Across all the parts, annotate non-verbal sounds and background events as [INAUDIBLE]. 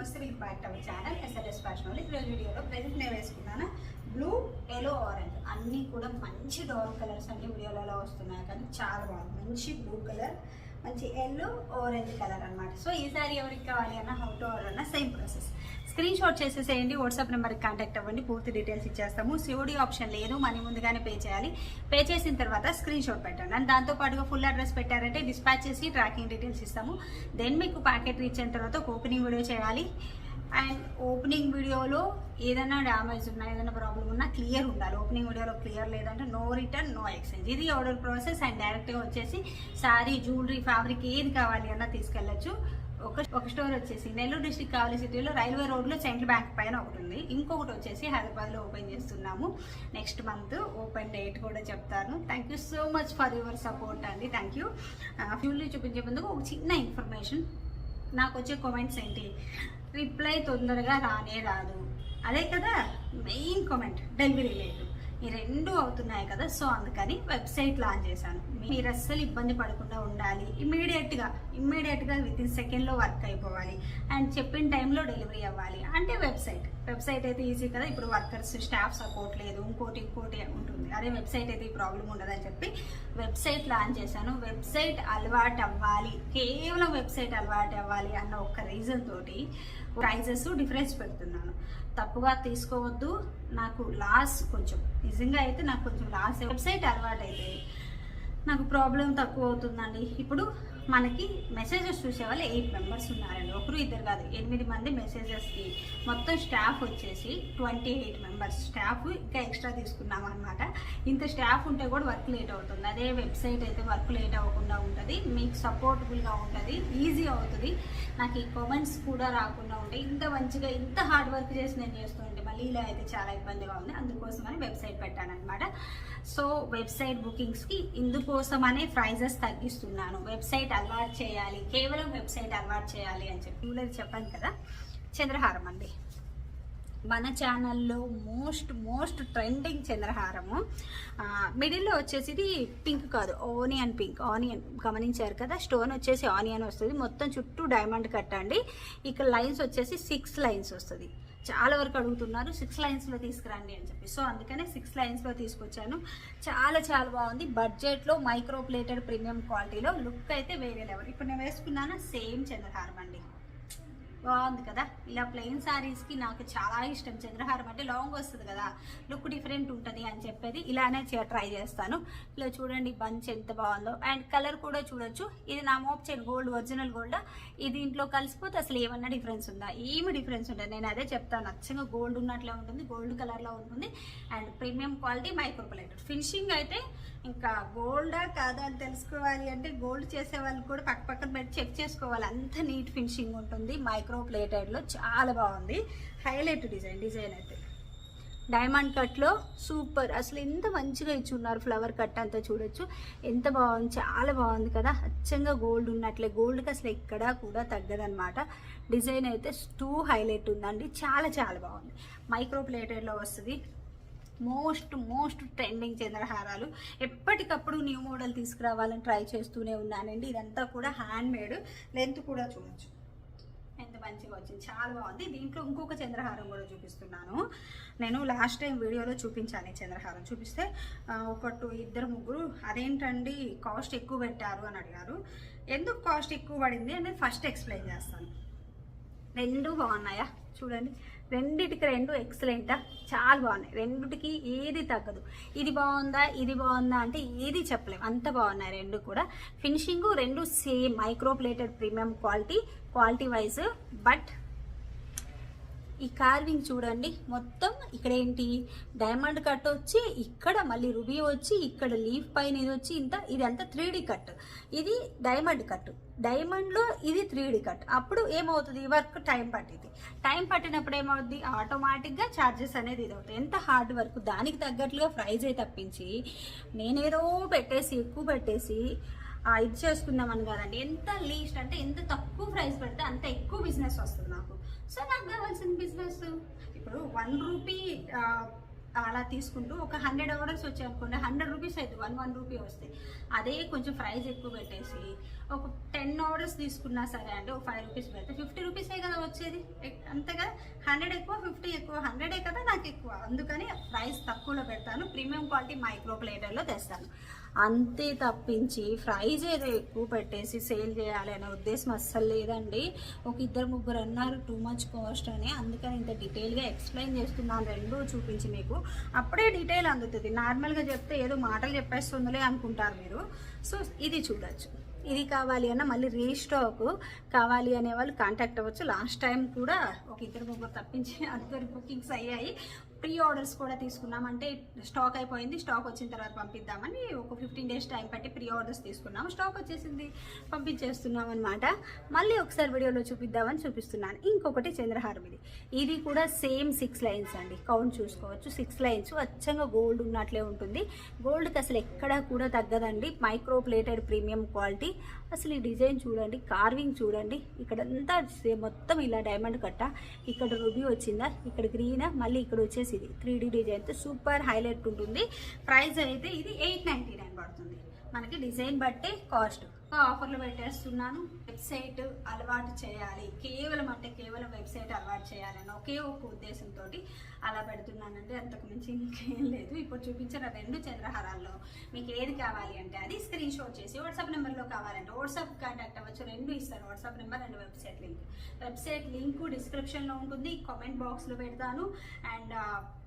నమస్తే welcome our channel SRS fashion వాళ్ళు ఈరోజు వీడియోలో ప్రజెంట్ నేను వేసుకున్నాను. బ్లూ ఎల్లో ఆరెంజ్ అన్నీ కూడా మంచి డార్క్ కలర్స్ అన్ని వీడియోలలో వస్తున్నాయి కానీ చాలా బాగుంది. మంచి బ్లూ కలర్ మంచి ఎల్లో ఆరెంజ్ కలర్ అన్నమాట. సో ఈ సారీ ఎవరికి కావాలి అన్న హౌ టు ఆర్డర్ అన్న సేమ్ ప్రాసెస్ స్క్రీన్ షాట్ చేసేసేయండి వాట్సాప్ నెంబర్కి కాంటాక్ట్ అవ్వండి పూర్తి డీటెయిల్స్ ఇచ్చేస్తాము. సిఓడి ఆప్షన్ లేదు మనీ ముందుగానే పే చేయాలి. పే చేసిన తర్వాత స్క్రీన్ షాట్ పెట్టండి. అండ్ దాంతో పాటుగా ఫుల్ అడ్రస్ పెట్టారంటే డిస్పాచ్ చేసి ట్రాకింగ్ డీటెయిల్స్ ఇస్తాము. దెన్ మీకు ప్యాకెట్ రీచ్ అయిన తర్వాత ఒక ఓపెనింగ్ వీడియో చేయాలి. అండ్ ఓపెనింగ్ వీడియోలో ఏదైనా డ్యామేజ్ ఉన్నా ఏదైనా ప్రాబ్లం ఉన్నా క్లియర్ ఉండాలి. ఓపెనింగ్ వీడియోలో క్లియర్ లేదంటే నో రిటర్న్ నో ఎక్స్చేంజ్. ఇది ఆర్డర్ ప్రాసెస్ అండ్ డైరెక్ట్గా వచ్చేసి శారీ జ్యువెలరీ ఫ్యాబ్రిక్ ఏది కావాలి అన్నా తీసుకెళ్ళచ్చు. ఒక ఒక స్టోర్ వచ్చేసి నెల్లూరు డిస్టిక్ కావలి సిటీలో రైల్వే రోడ్లో సెంట్రల్ బ్యాంక్ పైన ఒకటి ఉంది. ఇంకొకటి వచ్చేసి హైదరాబాద్లో ఓపెన్ చేస్తున్నాము. నెక్స్ట్ మంత్ ఓపెన్ డేట్ కూడా చెప్తాను. Thank you so much for your support అండి. థ్యాంక్ యూ ఫ్యూల్లీ చూపించే ముందుకు ఒక చిన్న ఇన్ఫర్మేషన్ నాకు వచ్చే కామెంట్స్ ఏంటి? రిప్లై తొందరగా రానే రాదు. అదే కదా మెయిన్ కామెంట్ డెలివరీ లేదు. ఈ రెండు అవుతున్నాయి కదా సో అందుకని వెబ్సైట్ లాంచ్ చేశాను. మీరు అస్సలు ఇబ్బంది పడకుండా ఉండాలి. ఇమ్మీడియట్గా ఇమ్మీడియట్గా విత్ ఇన్ సెకండ్లో వర్క్ అయిపోవాలి. అండ్ చెప్పిన టైంలో డెలివరీ అవ్వాలి. అంటే వెబ్సైట్ వెబ్సైట్ అయితే ఈజీ కదా? ఇప్పుడు వర్కర్స్ స్టాఫ్ సపోర్ట్ లేదు ఇంకోటి ఇంకోటి ఉంటుంది. అదే వెబ్సైట్ అయితే ఈ ప్రాబ్లం ఉండదని చెప్పి వెబ్సైట్ లాంచ్ చేశాను. వెబ్సైట్ అలవాటు అవ్వాలి కేవలం వెబ్సైట్ అలవాటు అవ్వాలి అన్న ఒక్క రీజన్ తోటి ప్రైజెస్ డిఫరెన్స్ పెడుతున్నాను. తప్పుగా తీసుకోవద్దు. నాకు లాస్ కొంచెం నిజంగా అయితే నాకు కొంచెం లాస్ వెబ్సైట్ అలవాటు అయితే నాకు ప్రాబ్లం తక్కువ అవుతుందండి. ఇప్పుడు మనకి మెసేజెస్ చూసే వాళ్ళు ఎయిట్ మెంబర్స్ ఉన్నారండి. ఒకరు ఇద్దరు కాదు ఎనిమిది మంది మెసేజెస్కి మొత్తం స్టాఫ్ వచ్చేసి ట్వంటీ ఎయిట్ మెంబర్స్ స్టాఫ్ ఇంకా ఎక్స్ట్రా తీసుకున్నాం అనమాట ఇంత స్టాఫ్ ఉంటే కూడా వర్క్ లేట్ అవుతుంది. అదే వెబ్సైట్ అయితే వర్క్ లేట్ అవ్వకుండా ఉంటుంది. మీకు సపోర్టబుల్గా ఉంటుంది. ఈజీ అవుతుంది. నాకు ఈ కామెంట్స్ కూడా రాకుండా ఉంటాయి ఇంత మంచిగా ఇంత హార్డ్ వర్క్ చేసి నేను చేస్తున్నాను మళ్ళీ ఇలా అయితే చాలా ఇబ్బందిగా ఉంది. అందుకోసమని వెబ్సైట్ పెట్టాను అనమాట సో వెబ్సైట్ బుకింగ్స్కి ఇందుకోసమనే ప్రైజెస్ తగ్గిస్తున్నాను. వెబ్సైట్ అలవాటు చేయాలి. కేవలం వెబ్సైట్ అలవాటు చేయాలి అని చెప్పి. జ్యువెలరీ చెప్పాను కదా చంద్రహారం అండి. మన ఛానల్లో మోస్ట్ మోస్ట్ ట్రెండింగ్ చంద్రహారము. మిడిల్లో వచ్చేసి ఇది పింక్ కాదు ఆనియన్ పింక్. ఆనియన్ గమనించారు కదా స్టోన్ వచ్చేసి ఆనియన్ వస్తుంది. మొత్తం చుట్టూ డైమండ్ కట్టండి ఇక్కడ లైన్స్ వచ్చేసి సిక్స్ లైన్స్ వస్తుంది. చాలా వరకు అడుగుతున్నారు సిక్స్ లైన్స్లో తీసుకురండి అని చెప్పి. సో అందుకనే సిక్స్ లైన్స్లో తీసుకొచ్చాను. చాలా చాలా బాగుంది. బడ్జెట్లో మైక్రో ప్లేటెడ్ ప్రీమియం క్వాలిటీలో లుక్ అయితే వేరే లెవెల్ ఇప్పుడు నేను వేసుకున్నాను? సేమ్ చంద్రహారం అండి. బాగుంది కదా? ఇలా ప్లెయిన్ శారీస్కి నాకు చాలా ఇష్టం. చంద్రహారం అంటే లాంగ్ వస్తుంది కదా. లుక్ డిఫరెంట్ ఉంటుంది అని చెప్పేది ఇలానే ట్రై చేస్తాను. ఇలా చూడండి బంచ్ ఎంత బాగుందో. అండ్ కలర్ కూడా చూడొచ్చు. ఇది నా మోప్ గోల్డ్ ఒరిజినల్ గోల్డ్ ఇది ఇంట్లో కలిసిపోతే అసలు ఏమన్నా డిఫరెన్స్ ఉందా? ఏమి డిఫరెన్స్ ఉంటుంది నేను అదే చెప్తాను. అచ్చంగా గోల్డ్ ఉన్నట్లే ఉంటుంది గోల్డ్ కలర్లో ఉంటుంది. And premium quality micro plated finishing అయితే ఇంకా గోల్డా కాదా అని తెలుసుకోవాలి అంటే గోల్డ్ చేసే వాళ్ళు కూడా పక్క పక్కన పెట్టి చెక్ చేసుకోవాలి. అంత నీట్ ఫినిషింగ్ ఉంటుంది. మైక్రో ప్లేటెడ్లో చాలా బాగుంది. హైలైట్ డిజైన్ డిజైన్ అయితే. డైమండ్ కట్లో సూపర్ అసలు ఎంత మంచిగా ఇచ్చి ఉన్నారు ఫ్లవర్ కట్ అంతా చూడొచ్చు. ఎంత బాగుంది చాలా బాగుంది కదా. అచ్చంగా గోల్డ్ ఉన్నట్లే. గోల్డ్కి అసలు ఎక్కడా కూడా తగ్గదనమాట డిజైన్ అయితే టూ హైలైట్ ఉందండి. చాలా చాలా బాగుంది. మైక్రో ప్లేటెడ్లో వస్తుంది. మోస్ట్ మోస్ట్ ట్రెండింగ్ చంద్రహారాలు ఎప్పటికప్పుడు న్యూ మోడల్ తీసుకురావాలని ట్రై చేస్తూనే ఉన్నానండి. ఇదంతా కూడా హ్యాండ్ మేడ్ లెంత్ కూడా చూడొచ్చు. ఎంత మంచిగా వచ్చింది. చాలా బాగుంది. దీంట్లో ఇంకొక చంద్రహారం కూడా చూపిస్తున్నాను. నేను లాస్ట్ టైం వీడియోలో చూపించాను ఈ చంద్రహారం చూపిస్తే ఒక ఒకటి ఇద్దరు ముగ్గురు అదేంటండి కాస్ట్ ఎక్కువ పెట్టారు అని అడిగారు. ఎందుకు కాస్ట్ ఎక్కువ పడింది? అనేది ఫస్ట్ ఎక్స్ప్లెయిన్ చేస్తాను. రెండు బాగున్నాయా? చూడండి. రెండిటికి రెండు ఎక్సలెంటా చాలా బాగున్నాయి. రెండిటికి ఏది తగ్గదు. ఇది బాగుందా? ఇది బాగుందా? అంటే ఏది చెప్పలేము అంత బాగున్నాయి రెండు కూడా. ఫినిషింగ్ రెండు same micro plated premium quality quality wise but ఈ కార్వింగ్ చూడండి. మొత్తం ఇక్కడ ఏంటి డైమండ్ కట్ వచ్చి ఇక్కడ మళ్ళీ రుబీ వచ్చి ఇక్కడ లీఫ్ పైన ఇది వచ్చి ఇంత ఇది అంతా త్రీ కట్ ఇది డైమండ్ కట్ డైమండ్లో ఇది త్రీ కట్ అప్పుడు ఏమవుతుంది? వర్క్ టైం పట్టింది. టైం పట్టినప్పుడు ఏమవుతుంది ఆటోమేటిక్గా ఛార్జెస్ అనేది ఇది అవుతుంది ఎంత హార్డ్ వర్క్ దానికి తగ్గట్లుగా ప్రైజ్ అయి తప్పించి నేనేదో పెట్టేసి ఎక్కువ పెట్టేసి ఇది చేసుకుందామని కాదండి. ఎంత లీస్ట్ అంటే ఎంత తక్కువ ప్రైస్ పెడితే అంత ఎక్కువ బిజినెస్ వస్తుంది నాకు. సో నాకు కావాల్సిన బిజినెస్ ఇప్పుడు వన్ రూపీ అలా తీసుకుంటూ ఒక హండ్రెడ్ ఆర్డర్స్ వచ్చాయి అనుకోండి హండ్రెడ్ రూపీస్ అవుతుంది వన్ వన్ రూపీ వస్తాయి. అదే కొంచెం ప్రైస్ ఎక్కువ పెట్టేసి ఒక టెన్ ఆర్డర్స్ తీసుకున్నా సరే అంటే ఒక ఫైవ్ రూపీస్ పెడితే ఫిఫ్టీ రూపీసే కదా వచ్చేది? అంతేగా హండ్రెడ్ ఎక్కువ ఫిఫ్టీ ఎక్కువ హండ్రెడే కదా నాకు ఎక్కువ. అందుకని ప్రైస్ తక్కువలో పెడతాను ప్రీమియం క్వాలిటీ మైక్రో ప్లేటర్లో తెస్తాను. అంతే తప్పించి ప్రైజ్ ఏదో ఎక్కువ పెట్టేసి సేల్ చేయాలి అనే ఉద్దేశం అస్సలు లేదండి. ఒక ఇద్దరు ముగ్గురు అన్నారు టూ మచ్ కాస్ట్ అని. అందుకని ఇంత డీటెయిల్గా ఎక్స్ప్లెయిన్ చేస్తున్నాను. రెండు చూపించి మీకు. అప్పుడే డీటెయిల్ అందుతుంది. నార్మల్గా చెప్తే ఏదో మాటలు చెప్పేస్తుందిలే అనుకుంటారు మీరు. సో ఇది చూడొచ్చు. ఇది కావాలి అన్న మళ్ళీ రీస్టాక్ కావాలి అనే వాళ్ళు కాంటాక్ట్ అవ్వచ్చు. లాస్ట్ టైం కూడా ఒక ఇద్దరు ముగ్గురు తప్పించి [LAUGHS] అందరు బుకింగ్స్ అయ్యాయి. ప్రీ ఆర్డర్స్ కూడా తీసుకున్నాం. అంటే స్టాక్ అయిపోయింది స్టాక్ వచ్చిన తర్వాత పంపిద్దామని ఒక ఫిఫ్టీన్ డేస్ టైం పట్టి ప్రీ ఆర్డర్స్ తీసుకున్నాము స్టాక్ వచ్చేసింది పంపించేస్తున్నాం అనమాట మళ్ళీ ఒకసారి వీడియోలో చూపిద్దామని చూపిస్తున్నాను. ఇంకొకటి చంద్రహారం ఇది ఇది కూడా సేమ్ సిక్స్ లైన్స్ అండి. కౌంట్ చూసుకోవచ్చు. Six lines. అచ్చంగా గోల్డ్ ఉన్నట్లే ఉంటుంది. గోల్డ్కి అసలు ఎక్కడా కూడా తగ్గదండి. Micro plated premium quality. అసలు ఈ డిజైన్ చూడండి కార్వింగ్ చూడండి. ఇక్కడంతా మొత్తం ఇలా డైమండ్ కట్ట. ఇక్కడ రుబీ వచ్చిందా ఇక్కడ గ్రీన్ మళ్ళీ ఇక్కడ వచ్చేసి ఇది త్రీ డీ డిజైన్తో సూపర్ హైలైట్ ఉంటుంది. ప్రైస్ అయితే ఇది ఎయిట్ నైంటీ నైన్ పడుతుంది. మనకి డిజైన్ బట్టే కాస్ట్. ఆఫర్లు పెట్టేస్తున్నాను. వెబ్సైట్ అలవాటు చేయాలి. కేవలం అంటే కేవలం వెబ్సైట్ అలవాటు చేయాలని ఒకే ఒక ఉద్దేశంతో అలా పెడుతున్నానండి. అంతకు మించి ఇంకేం లేదు. ఇప్పుడు చూపించిన రెండు చంద్రహారాల్లో మీకు ఏది కావాలి అంటే అది స్క్రీన్ షాట్ చేసి వాట్సాప్ నెంబర్లో కావాలంటే వాట్సాప్ కాంటాక్ట్ అవ్వచ్చు. రెండు ఇస్తాను WhatsApp number and website link. Website link డిస్క్రిప్షన్లో ఉంటుంది. కామెంట్ బాక్స్లో పెడతాను. అండ్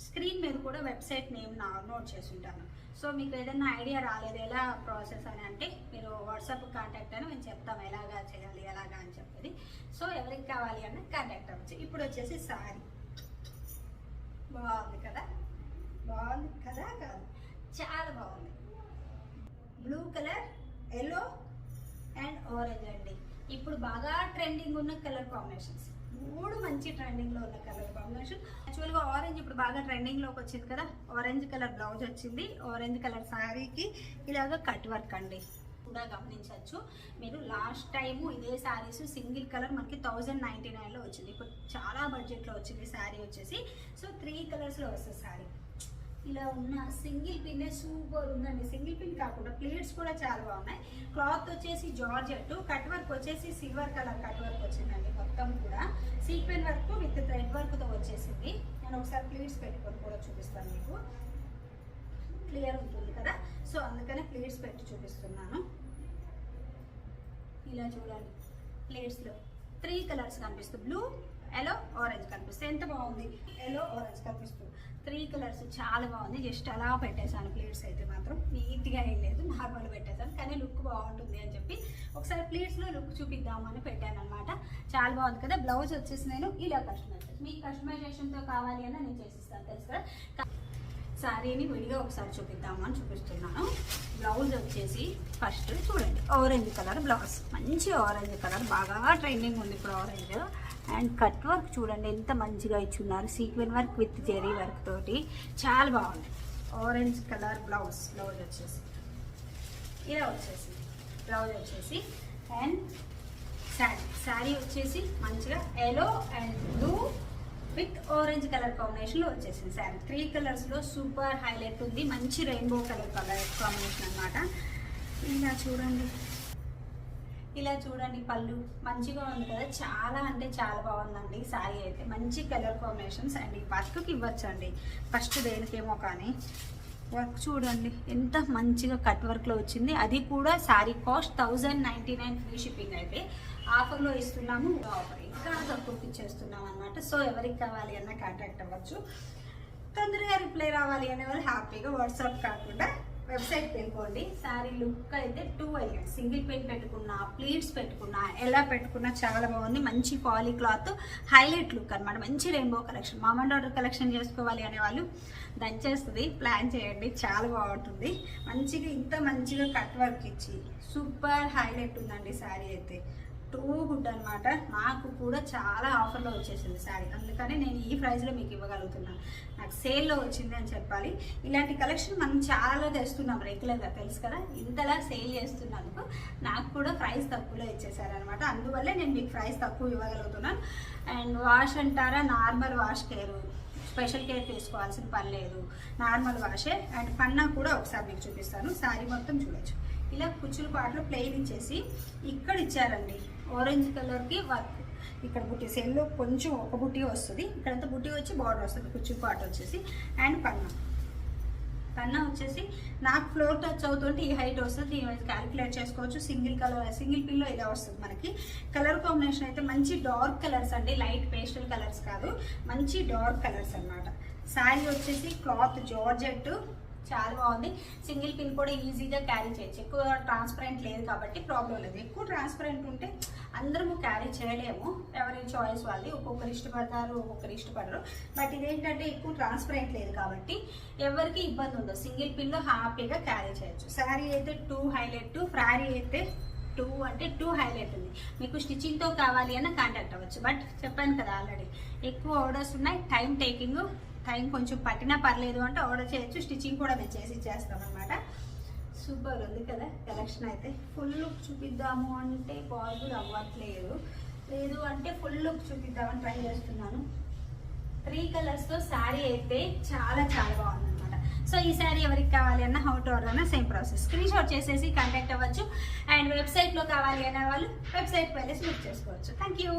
స్క్రీన్ మీద కూడా వెబ్సైట్ నేమ్ నా నోట్ చేసి ఉంటాను సో మీకు ఏదైనా ఐడియా రాలేదు ఎలా ప్రాసెస్ అని అంటే మీరు వాట్సాప్ కాంటాక్ట్ అని మేము చెప్తాం ఎలాగా చేయాలి ఎలాగా అని చెప్పేది. సో ఎవరికి కావాలి అన్న కాంటాక్ట్ అవ్వచ్చు. ఇప్పుడు వచ్చేసి సారీ. బాగుంది కదా? బాగుంది కదా? కాదు. చాలా బాగుంది. Blue colour yellow and orange అండి. ఇప్పుడు బాగా ట్రెండింగ్ ఉన్న కలర్ కాంబినేషన్స్. మూడు మంచి ట్రెండింగ్లో ఉన్న కలర్ కాంబినేషన్ యాక్చువల్గా ఆరెంజ్ ఇప్పుడు బాగా ట్రెండింగ్లోకి వచ్చింది కదా? ఆరెంజ్ కలర్ బ్లౌజ్ వచ్చింది. ఆరెంజ్ కలర్ శారీకి ఇలాగ కట్ వర్క్ అండి. కూడా గమనించవచ్చు. మీరు లాస్ట్ టైం ఇదే శారీస్ సింగిల్ కలర్ మనకి థౌజండ్ నైంటీ నైన్లో వచ్చింది. ఇప్పుడు చాలా బడ్జెట్లో వచ్చింది శారీ వచ్చేసి. సో త్రీ కలర్స్లో వస్తుంది శారీ ఇలా ఉన్న సింగిల్ పిన్నే సూపర్ ఉందండి. సింగిల్ పిన్ కాకుండా ప్లేట్స్ కూడా చాలా బాగున్నాయి. క్లాత్ వచ్చేసి జార్జెట్ కట్ వర్క్ వచ్చేసి సిల్వర్ కలర్ కట్ వర్క్ వచ్చిందండి మొత్తం కూడా. సీక్వెన్ వర్క్ విత్ థ్రెడ్ వర్క్తో వచ్చేసింది. నేను ఒకసారి ప్లేట్స్ పెట్టుకొని కూడా చూపిస్తాను మీకు. క్లియర్ ఉంటుంది కదా? సో అందుకనే ప్లేట్స్ పెట్టి చూపిస్తున్నాను. ఇలా చూడండి. ప్లేట్స్లో త్రీ కలర్స్ కనిపిస్తుంది బ్లూ ఎల్లో ఆరెంజ్ కనిపిస్తుంది. ఎంత బాగుంది? ఎల్లో ఆరెంజ్ కనిపిస్తుంది. త్రీ కలర్స్ చాలా బాగుంది. జస్ట్ అలా పెట్టేశాను. ప్లేట్స్ అయితే మాత్రం నీట్గా ఏం లేదు. నార్మల్ పెట్టేశాను. కానీ లుక్ బాగుంటుంది అని చెప్పి ఒకసారి ప్లేట్స్లో లుక్ చూపిద్దామని పెట్టాను అనమాట చాలా బాగుంది కదా? బ్లౌజ్ వచ్చేసి నేను ఇలా కస్టమైజ్ మీ కస్టమైజేషన్తో కావాలి అని నేను చేసిస్తాను. తెలుసు కదా? శారీని విడిగా ఒకసారి చూపిద్దామని చూపిస్తున్నాను. బ్లౌజ్ వచ్చేసి ఫస్ట్ చూడండి. ఆరెంజ్ కలర్ బ్లౌజ్ మంచి ఆరెంజ్ కలర్ బాగా ట్రెండింగ్ ఉంది ఇప్పుడు ఆరెంజ్ అండ్ కట్ వర్క్ చూడండి ఎంత మంచిగా ఇచ్చున్నారు. Sequin work with zari work తోటి. చాలా బాగుంది. ఆరెంజ్ కలర్ బ్లౌజ్ బ్లౌజ్ వచ్చేసి. ఇలా వచ్చేసి బ్లౌజ్ వచ్చేసి. అండ్ శారీ శారీ వచ్చేసి మంచిగా yellow and blue with orange colour కాంబినేషన్లో వచ్చేసింది శారీ త్రీ కలర్స్లో సూపర్ హైలైట్ ఉంది. మంచి రెయిన్బో కలర్ కలర్ కాంబినేషన్ అనమాట ఇలా చూడండి. ఇలా చూడండి పళ్ళు. మంచిగా ఉంది కదా? చాలా అంటే చాలా బాగుందండి శారీ అయితే. మంచి కలర్ కాంబినేషన్స్ అండ్ ఈ వర్క్కి ఇవ్వచ్చండి. ఫస్ట్ దేనికేమో కానీ వర్క్ చూడండి. ఎంత మంచిగా కట్ వర్క్లో వచ్చింది. అది కూడా sari cost thousand ninety nine free shipping అయితే. ఆఫర్లో ఇస్తున్నాము. ఆఫర్ ఇంకా తక్కువకి ఇచ్చేస్తున్నాం అనమాట సో ఎవరికి కావాలి అన్న కాంటాక్ట్ అవ్వచ్చు. తొందరగా రిప్లై రావాలి అనే వాళ్ళు హ్యాపీగా వాట్సాప్ కాకుండా వెబ్సైట్కి వెళ్ళిపోండి శారీ లుక్ అయితే టూ ఎలిగెంట్ సింగిల్ పెయింట్ పెట్టుకున్నా ప్లీట్స్ పెట్టుకున్నా ఎలా పెట్టుకున్నా చాలా బాగుంది. మంచి పాలీ క్లాత్ హైలైట్ లుక్ అనమాట మంచి రెయిన్బో కలెక్షన్ మామూలు ఆర్డర్ కలెక్షన్ చేసుకోవాలి అనే వాళ్ళు దంచేస్తుంది ప్లాన్ చేయండి. చాలా బాగుంటుంది. మంచిగా ఇంత మంచిగా కట్ వర్క్ ఇచ్చి సూపర్ హైలైట్ ఉందండి శారీ అయితే. టూ గుడ్ అనమాట నాకు కూడా చాలా ఆఫర్లో వచ్చేసింది శారీ. అందుకని నేను ఈ ప్రైస్లో మీకు ఇవ్వగలుగుతున్నాను నాకు సేల్లో వచ్చింది అని చెప్పాలి. ఇలాంటి కలెక్షన్ మనం చాలా తెస్తున్నాం రెగ్యులర్గా. తెలుసు కదా? ఇంతలా సేల్ చేస్తున్నందుకు నాకు కూడా ప్రైస్ తక్కువలో ఇచ్చేసారనమాట అందువల్లే నేను మీకు ప్రైస్ తక్కువ ఇవ్వగలుగుతున్నాను. అండ్ వాష్ అంటారా? Normal wash care. Special care తీసుకోవాల్సిన పని లేదు. నార్మల్ వాషే. అండ్ పన్నా కూడా ఒకసారి మీకు చూపిస్తాను. శారీ మొత్తం చూడొచ్చు. ఇలా కుచ్చుల పాటలు ప్లెయిన్ ఇచ్చేసి ఇక్కడ ఇచ్చారండి. ఆరెంజ్ కలర్కి వర్క్ ఇక్కడ బుట్టి సెల్లో కొంచెం ఒక బుట్టి వస్తుంది. ఇక్కడంతా బుట్టి వచ్చి బార్డర్ వస్తుంది. కుచ్చు పాట వచ్చేసి. అండ్ పన్నా. పన్నా వచ్చేసి నాకు ఫ్లోర్ టచ్ అవుతుంటే ఈ హైట్ వస్తుంది. దీని క్యాలిక్యులేట్ చేసుకోవచ్చు. సింగిల్ కలర్ సింగిల్ పిల్లో ఇలా వస్తుంది మనకి. కలర్ కాంబినేషన్ అయితే మంచి డార్క్ కలర్స్ అండి. లైట్ పేస్టల్ కలర్స్ కాదు. మంచి డార్క్ కలర్స్ అన్నమాట. శారీ వచ్చేసి క్లాత్ జార్జెట్ చాలా బాగుంది. సింగిల్ పిన్ కూడా ఈజీగా క్యారీ చేయొచ్చు. ఎక్కువ ట్రాన్స్పరెంట్ లేదు కాబట్టి ప్రాబ్లం లేదు. ఎక్కువ ట్రాన్స్పరెంట్ ఉంటే అందరము క్యారీ చేయలేము. ఎవరి చాయిస్ వాళ్ళది. ఒక్కొక్కరు ఇష్టపడతారు ఒక్కొక్కరు ఇష్టపడరు. బట్ ఇదేంటంటే ఎక్కువ ట్రాన్స్పరెంట్ లేదు కాబట్టి ఎవరికి ఇబ్బంది ఉండదు. సింగిల్ పిన్లో హ్యాపీగా క్యారీ చేయొచ్చు. శారీ అయితే టూ హైలైట్ ఫ్రారీ అయితే టూ అంటే టూ హైలైట్ ఉంది. మీకు స్టిచ్చింగ్తో కావాలి అన్న కాంటాక్ట్ అవ్వచ్చు. బట్ చెప్పాను కదా ఆల్రెడీ ఎక్కువ ఆర్డర్స్ ఉన్నాయి. టైం టేకింగ్ టైం కొంచెం పట్టినా పర్లేదు అంటే ఆర్డర్ చేయొచ్చు స్టిచ్చింగ్ కూడా మేము చేసి ఇచ్చేస్తాం అనమాట సూపర్ ఉంది కదా కలెక్షన్ అయితే. ఫుల్ లుక్ చూపిద్దాము అంటే పాజిబుల్ అవ్వట్లేదు. లేదు అంటే ఫుల్ లుక్ చూపిద్దామని ట్రై చేస్తున్నాను. త్రీ కలర్స్తో శారీ అయితే చాలా చాలా బాగుంది అనమాట సో ఈ శారీ ఎవరికి కావాలి అన్న హౌ టు ఆర్డర్ అన్న సేమ్ ప్రాసెస్ స్క్రీన్ షాట్ చేసేసి కాంటాక్ట్ అవ్వచ్చు. అండ్ వెబ్సైట్లో కావాలి అనే వాళ్ళు వెబ్సైట్కి వెళ్ళేసి బుక్ చేసుకోవచ్చు. Thank you